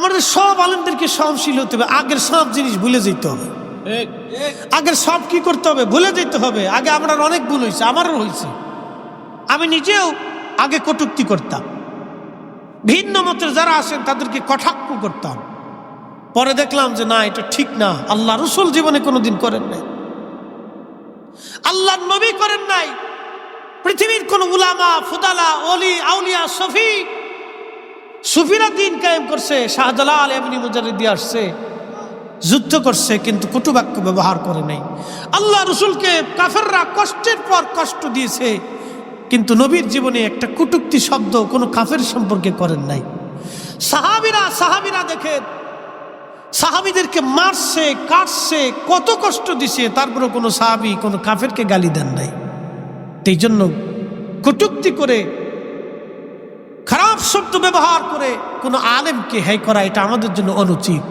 আমাদের সব আলেমদেরকে সহনশীল হতে হবে। আগের সব জিনিস ভুলে যেতে হবে। আগের সব কি করতে হবে? ভুলে যেতে হবে। আগে আমার অনেক ভুল হয়েছে আমারও হয়েছে। আমি নিজেও আগে কটুক্তি করতাম। ভিন্ন মতের যারা আসেন তাদেরকে কটাক্ষ করতাম। পরে দেখলাম যে না এটা ঠিক না। আল্লাহ রসুল জীবনে কোনোদিন করেন নাই। আল্লাহ নবী করেন নাই। পৃথিবীর কোন উলামা ফুদালা অলি আউলিয়া সফি সুফিরা দিন কায়েম করছে, শাহজালাল এমনি মুজারিদি আসছে, যুদ্ধ করছে, কিন্তু কটুবাক্য ব্যবহার করে নাই। আল্লাহ রসুলকে কাফেররা কষ্টের পর কষ্ট দিয়েছে, কিন্তু নবীর জীবনে একটা কুটুক্তি শব্দ কোনো কাফের সম্পর্কে করেন নাই। সাহাবিরা সাহাবিরা দেখে, সাহাবিদেরকে মারছে, কাটছে, কত কষ্ট দিছে তারপরে কোনো সাহাবি কোনো কাফেরকে গালি দেন নাই। এই জন্য কটুক্তি করে শব্দ ব্যবহার করে কোনো আলেমকে হ্যাই করা এটা আমাদের জন্য অনুচিত।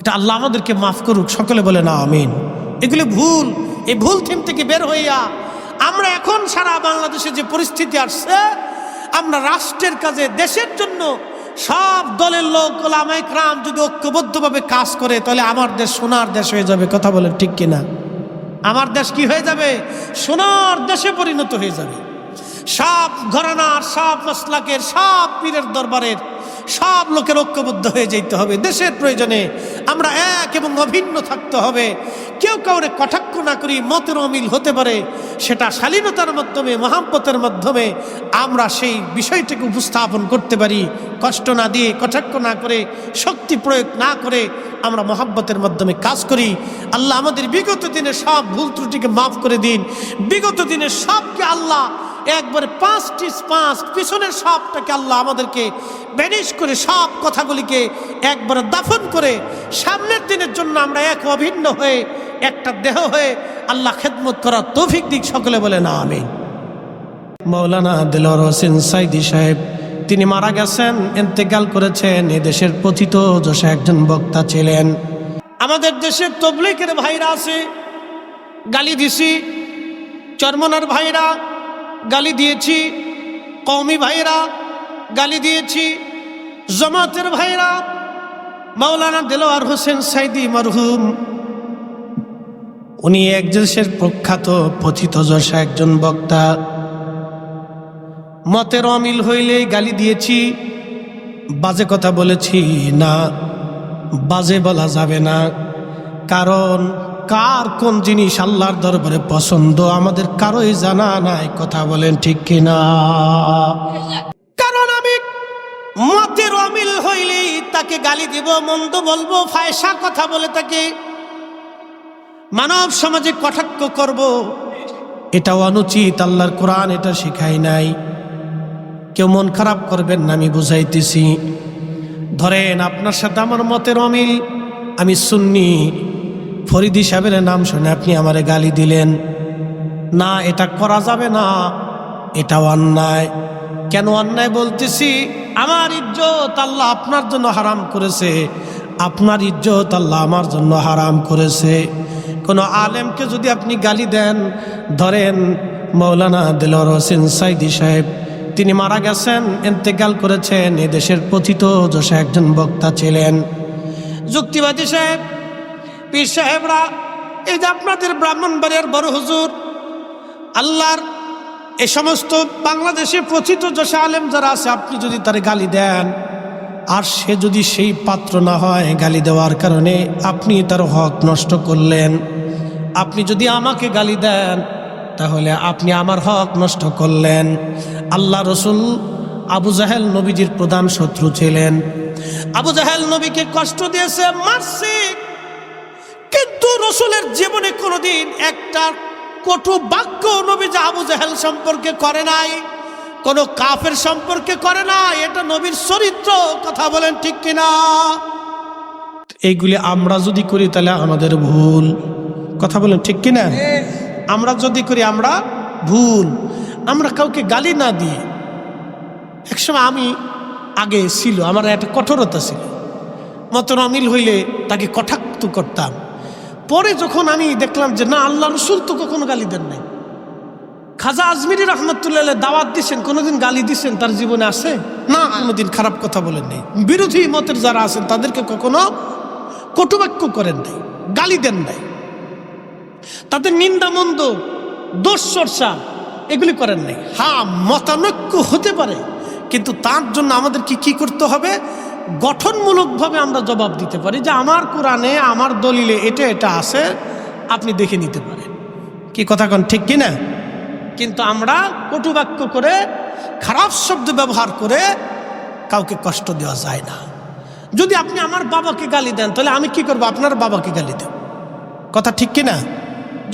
এটা আল্লাহ আমাদেরকে মাফ করুক, সকলে বলে না, আমিন। এগুলো ভুল। এই ভুল থিম থেকে বের হইয়া আমরা এখন সারা বাংলাদেশে যে পরিস্থিতি আসছে, আমরা রাষ্ট্রের কাজে, দেশের জন্য সব দলের লোক ওলামাইক রাম যদি ঐক্যবদ্ধভাবে কাজ করে, তাহলে আমার দেশ সোনার দেশ হয়ে যাবে, কথা বলেন ঠিক কিনা? আমার দেশ কি হয়ে যাবে? সোনার দেশে পরিণত হয়ে যাবে। সব ঘরানার, সব মসলাকের, সব পীরের দরবারের, সব লোকের ঐক্যবদ্ধ হয়ে যেতে হবে। দেশের প্রয়োজনে আমরা এক এবং অভিন্ন থাকতে হবে। কেউ কাউরে কটাক্ষ না করি, মতের অমিল হতে পারে। সেটা শালীনতার মাধ্যমে, মহাব্বতের মাধ্যমে আমরা সেই বিষয়টিকে উপস্থাপন করতে পারি। কষ্ট না দিয়ে, কটাক্ষ না করে, শক্তি প্রয়োগ না করে আমরা মহাব্বতের মাধ্যমে কাজ করি। আল্লাহ আমাদের বিগত দিনে সব ভুল ত্রুটিকে মাফ করে দিন। বিগত দিনে সবকে আল্লাহ একবারে পাঁচটি পাঁচ পিছনের সবটাকে আল্লাহ আমাদেরকে ব্যানিশ করে সব কথাগুলিকে একবারে দাফন করে সামনের দিনের জন্য আমরা এক অভিন্ন হয়ে, একটা দেহ হয়ে আল্লাহ খেদমত করার তৌফিক দিক সকলে বলে না আমি মৌলানা দিলর হোসেন সাইদি সাহেব, তিনি মারা গেছেন এন্তেকাল করেছেন, এ দেশের পথিত যশা একজন বক্তা ছিলেন। আমাদের দেশের তবলিকের ভাইরা আছে, গালি দিছি, চরমনার ভাইরা গালি দিয়েছি। কৌমি ভাইরা গালি দিয়েছি। জমাতের ভাইরা মাওলানা দেলোয়ার হোসেন সাইদি মরহুম। উনি এক দেশের প্রখ্যাত, পথিত যশা একজন বক্তা। মতের অমিল হইলেই গালি দিয়েছি। বাজে কথা বলেছি না, বাজে বলা যাবে না। কারণ কার কোন জিনিস আল্লাহর দরবারে পছন্দ? আমাদের কারোই জানা নাই, কথা বলেন ঠিক কিনা? কারণ আমি মতের অমিল হইলেই তাকে গালি দিব, মন্দ বলব, ফায়সা কথা বলে তাকে মানব সমাজে কটাক্ষ করব। এটা অনুচিত, আল্লাহর কোরআন এটা শিখাই নাই। কেউ মন খারাপ করবেন না, আমি বুঝাইতেছি। ধরেন আপনার সাথে আমার মতের অমিল, আমি শুননি ফরিদি সাহেবের নাম শুনে আপনি আমারে গালি দিলেন। না, এটা করা যাবে না। এটাও অন্যায়। কেন অন্যায় বলতেছি? আমার ইজ্জত আল্লাহ আপনার জন্য হারাম করেছে। আপনার ইজ্জত আল্লাহ আমার জন্য হারাম করেছে। কোনো আলেমকে যদি আপনি গালি দেন, ধরেন মৌলানা দিলর হোসেন সাইদি সাহেব, তিনি মারা গেছেন, এন্তেকাল করেছেন এদেশের পথিত যশা একজন বক্তা ছিলেন। যুক্তিবাদী সাহেব পীর সাহেবরা, এই যে আপনাদের ব্রাহ্মণবাড়িয়ার বড় হুজুর, আল্লাহর এ সমস্ত বাংলাদেশে প্রথিত যশা আলেম যারা আছে, আপনি যদি তার গালি দেন, আর সে যদি সেই পাত্র না হয় গালি দেওয়ার কারণে আপনি তার হক নষ্ট করলেন, আপনি যদি আমাকে গালি দেন, তাহলে আপনি আমার হক নষ্ট করলেন। আল্লাহ রসুল আবু জাহেল নবীজির প্রধান শত্রু ছিলেন। আবু জাহেল নবীকে কষ্ট দিয়েছে, মারছে কিন্তু রসুলের জীবনে কোনোদিন একটা কটু বাক্য নবী আবু জাহেল সম্পর্কে করে নাই, কোনো কাফের সম্পর্কে করে না এটা নবীর চরিত্র, কথা বলেন ঠিক কিনা? এইগুলি আমরা যদি করি তাহলে আমাদের ভুল। কথা বলেন ঠিক কিনা? আমরা যদি করি, আমরা ভুল। আমরা কাউকে গালি না দিয়ে। একসময় আমি আগে ছিল, আমার একটা কঠোরতা ছিল। মতন অমিল হইলে তাকে কটাক্ত করতাম। পরে যখন আমি দেখলাম যে না, আল্লাহ রসুল তো কখনো গালি দেন নাই। খাজা আজমিরি রহমতুল্লাহ দাওয়াত দিচ্ছেন কোনোদিন গালি দিচ্ছেন তার জীবনে আছে? না, কোনোদিন খারাপ কথা বলেন নেই। বিরোধী মতের যারা আছেন, তাদেরকে কখনো কটুবাক্য করেন নাই, গালি দেন নাই। তাদের নিন্দা মন্দ, দোষ চর্চা, এগুলি করেন নাই। হ্যাঁ মতানৈক্য হতে পারে, কিন্তু তার জন্য আমাদেরকে কি করতে হবে? গঠনমূলকভাবে আমরা জবাব দিতে পারি যে আমার কোরআনে আমার দলিলে এটা এটা আছে আপনি দেখে নিতে পারেন। কি কথা কন ঠিক কি না কিন্তু আমরা কটুবাক্য করে খারাপ শব্দ ব্যবহার করে কাউকে কষ্ট দেওয়া যায় না। যদি আপনি আমার বাবাকে গালি দেন তাহলে আমি কি করব? আপনার বাবাকে গালি দেব। কথা ঠিক কি না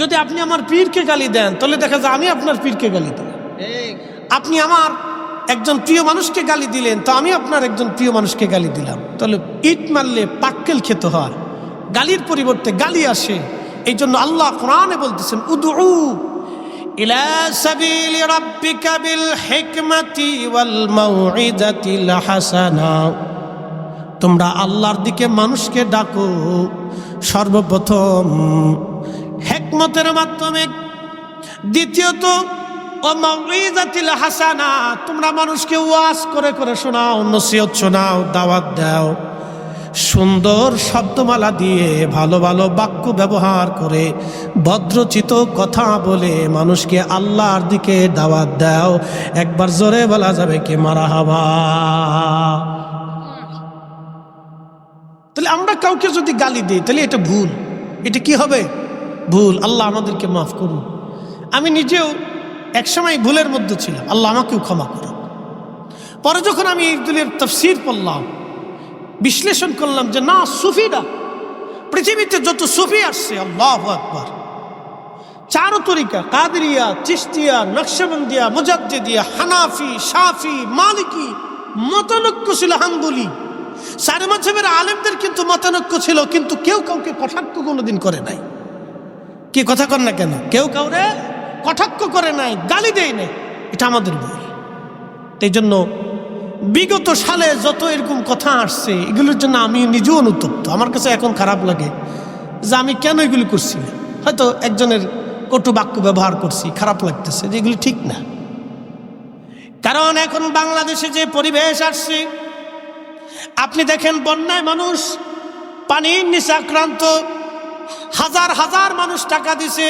যদি আপনি আমার পীরকে গালি দেন তাহলে দেখা যায় আমি আপনার পীরকে গালি দেব। আপনি আমার একজন প্রিয় মানুষকে গালি দিলেন, তো আমি আপনার একজন প্রিয় মানুষকে গালি দিলাম। তাহলে ইট মারলে পাক্কেল খেতে হয়, গালির পরিবর্তে গালি আসে। এই জন্য আল্লাহ কোরআনে বলতেছেন উদু তোমরা আল্লাহর দিকে মানুষকে ডাকো, সর্বপ্রথম হেকমতের মাধ্যমে। দ্বিতীয়ত হাসানা, তোমরা মানুষকে ওয়াজ করে করে শোনাও, নসিহত শোনাও, দাওয়াত দাও। সুন্দর শব্দমালা দিয়ে ভালো ভালো বাক্য ব্যবহার করে ভদ্রচিত কথা বলে মানুষকে আল্লাহর দিকে দাওয়াত দাও। একবার জোরে বলা যাবে কে মারা হাবা তাহলে আমরা কাউকে যদি গালি দিই, তাহলে এটা ভুল। এটা কি হবে? ভুল। আল্লাহ আমাদেরকে মাফ করুন। আমি নিজেও একসময় ভুলের মধ্যে ছিলাম আল্লাহ আমাকেও ক্ষমা করুন পরে যখন আমি এই দুলের তফসির পড়লাম, বিশ্লেষণ করলাম যে না সুফিরা পৃথিবীতে যত সুফি আসছে, আল্লাহ আকবার। চারো তরিকা, কাদরিয়া চিস্তিয়া নকশবন্দিয়া, মুজাদ্দিদিয়া, হানাফি সাফি মালিকি, মতানৈক্য ছিল, হাম্বলি। সারে মাঝহের আলেমদের কিন্তু মতানৈক্য ছিল, কিন্তু কেউ কাউকে কটাক্ষ কোনোদিন করে নাই। কি কথা কর না কেন? কেউ কাউরে কটাক্ষ করে নাই, গালি দেয় নাই। এটা আমাদের ভুল এই জন্য বিগত সালে যত এরকম কথা আসছে, এগুলোর জন্য আমি নিজেও অনুতপ্ত। আমার কাছে এখন খারাপ লাগে যে আমি কেন এগুলি করছি? হয়তো একজনের কটু বাক্য ব্যবহার করছি, খারাপ লাগতেছে যে এগুলি ঠিক না। কারণ এখন বাংলাদেশে যে পরিবেশ আসছে, আপনি দেখেন বন্যায় মানুষ, পানির নিচে আক্রান্ত, হাজার হাজার মানুষ টাকা দিছে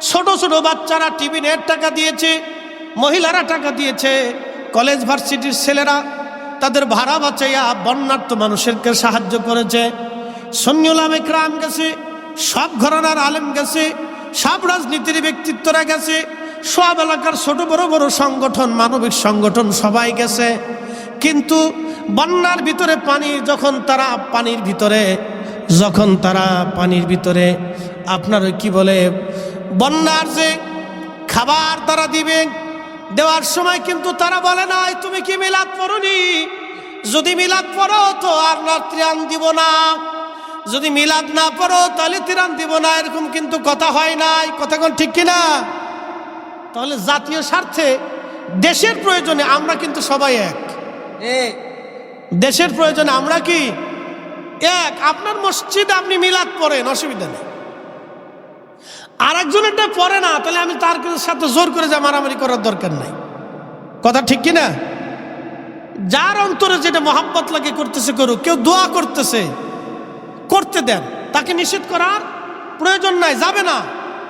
ছোট ছোট বাচ্চারা টিভি নেট টাকা দিয়েছে, মহিলারা টাকা দিয়েছে কলেজ ভার্সিটির ছেলেরা তাদের ভাড়া বাঁচাইয়া বন্যার্থ মানুষেরকে সাহায্য করেছে। সন্ন্যুলাম একরাম গেছে, সব ঘরানার আলেম গেছে, সব রাজনীতির ব্যক্তিত্বরা গেছে, সব এলাকার ছোট বড় বড় সংগঠন, মানবিক সংগঠন সবাই গেছে। কিন্তু বন্যার ভিতরে পানি যখন তারা পানির ভিতরে, যখন তারা পানির ভিতরে, আপনার কি বলে বন্যার যে খাবার তারা দিবে দেওয়ার সময় কিন্তু তারা বলে নাই তুমি কি মিলাদ পড়নি? যদি মিলাদ পড়ো তো আর না ত্রাণ দিব না। যদি মিলাদ না পড়ো তাহলে ত্রাণ দিব না। এরকম কিন্তু কথা হয় নাই। কথা কোন ঠিক কিনা? তাহলে জাতীয় স্বার্থে দেশের প্রয়োজনে আমরা কিন্তু সবাই এক। দেশের প্রয়োজনে আমরা কি? এক। আপনার মসজিদে আপনি মিলাদ পড়েন অসুবিধা নেই। আর একজনেরটা পরে না, তাহলে আমি তার সাথে জোর করে যা মারামারি করার দরকার নাই। কথা ঠিক কি না যার অন্তরে যেটা মহাব্বত লাগে করতেছে করুক, কেউ দোয়া করতেছে, করতে দেন। তাকে নিষেধ করার প্রয়োজন নাই, যাবে না।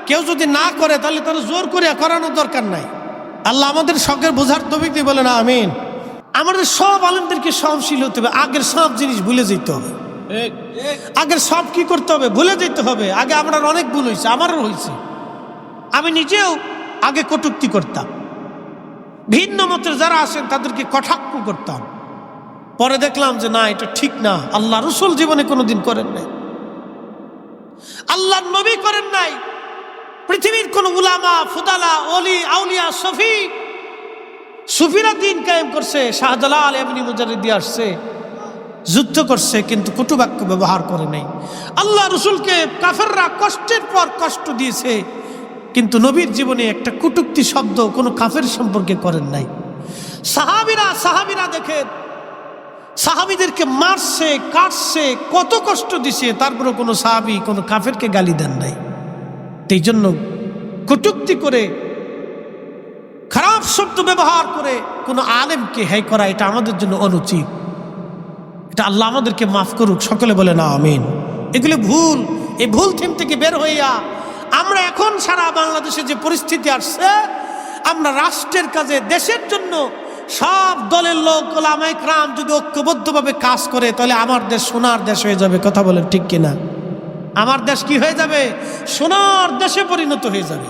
কেউ যদি না করে, তাহলে তার জোর করে করানোর দরকার নাই। আল্লাহ আমাদের শখের বোঝার তবিক দিয়ে বলে না আমিন। আমাদের সব আলমদেরকে সহনশীল হতে হবে, আগের সব জিনিস ভুলে যেতে হবে। আগের সব কি করতে হবে? ভুলে যেতে হবে। আগে আপনার অনেক ভুল হয়েছে, আমারও হয়েছে। আমি নিজেও আগে কটুক্তি করতাম। ভিন্ন মতের যারা আছেন, তাদেরকে কটাক্ষ করতাম। পরে দেখলাম যে, না, এটা ঠিক না। আল্লাহ রসুল জীবনে কোনোদিন করেন নাই। আল্লাহ নবী করেন নাই। পৃথিবীর কোন উলামা, ফুদালা অলি আউলিয়া, সফি, সুফিরা দিন কায়েম করছে। শাহজালাল এমনি মুজারিদি আসছে। যুদ্ধ করছে, কিন্তু কটুবাক্য ব্যবহার করে নাই। আল্লাহ রসুলকে কাফেররা কষ্টের পর কষ্ট দিয়েছে, কিন্তু নবীর জীবনে একটা কুটুক্তি শব্দ কোনো কাফের সম্পর্কে করেন নাই। সাহাবিরা সাহাবিরা দেখে, সাহাবিদেরকে মারছে, কাটছে, কত কষ্ট দিছে তারপরে কোনো সাহাবি কোনো কাফেরকে গালি দেন নাই। এই জন্য কটুক্তি করে, খারাপ শব্দ ব্যবহার করে কোনো আলেমকে হ্যাই করা, এটা আমাদের জন্য অনুচিত। এটা আল্লাহ আমাদেরকে মাফ করুক, সকলে বলে না, আমিন। এগুলো ভুল। এই ভুল থিম থেকে বের হইয়া আমরা এখন সারা বাংলাদেশে যে পরিস্থিতি আসছে, আমরা রাষ্ট্রের কাজে, দেশের জন্য সব দলের লোক ওলামাইক রাম যদি ঐক্যবদ্ধভাবে কাজ করে, তাহলে আমার দেশ সোনার দেশ হয়ে যাবে, কথা বলেন ঠিক কিনা? আমার দেশ কি হয়ে যাবে? সোনার দেশে পরিণত হয়ে যাবে।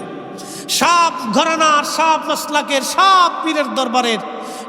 সব ঘরানার, সব মশলাকের সব পীরের দরবারের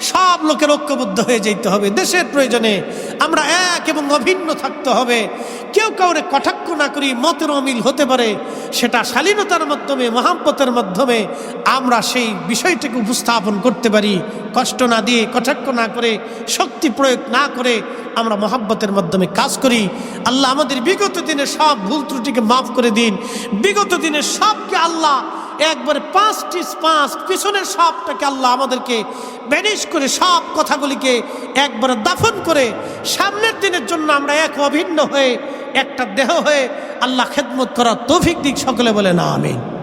সব লোকের ঐক্যবদ্ধ হয়ে যেতে হবে। দেশের প্রয়োজনে আমরা এক এবং অভিন্ন থাকতে হবে। কেউ কাউরে কটাক্ষ না করি, মতের অমিল হতে পারে। সেটা শালীনতার মাধ্যমে, মহাব্বতের মাধ্যমে আমরা সেই বিষয়টিকে উপস্থাপন করতে পারি। কষ্ট না দিয়ে, কটাক্ষ না করে, শক্তি প্রয়োগ না করে আমরা মহাব্বতের মাধ্যমে কাজ করি। আল্লাহ আমাদের বিগত দিনে সব ভুল ত্রুটিকে মাফ করে দিন। বিগত দিনে সবকে আল্লাহ একবারে পাঁচটি পাঁচ পিছনের সবটাকে আল্লাহ আমাদেরকে ব্যানিশ করে সব কথাগুলিকে একবারে দাফন করে সামনের দিনের জন্য আমরা এক অভিন্ন হয়ে, একটা দেহ হয়ে আল্লাহ খেদমত করার তৌফিক দিক সকলে বলে না আমিন।